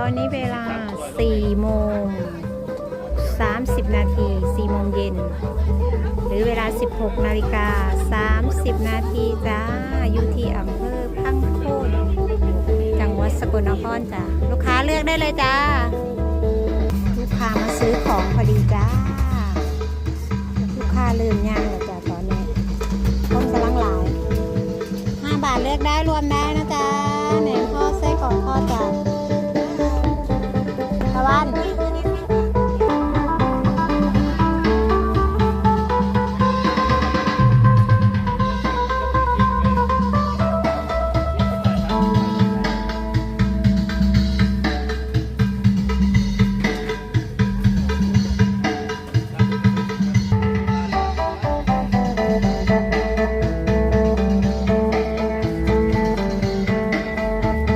ตอนนี้เวลา4โมง30 นาที4โมงเย็น หรือเวลา 16 นาฬิกา 30 นาทีจ้า อยู่ที่อำเภอพังโคนจังหวัดสกลนครจ้าลูกค้าเลือกได้เลยจ้า ลูกค้ามาซื้อของพอดีจ้า ลูกค้าลืมย่างแล้วจ้าตอนนี้คนกำลังหลาย 5 บาทเลือกได้รวมได้นะจ๊ะ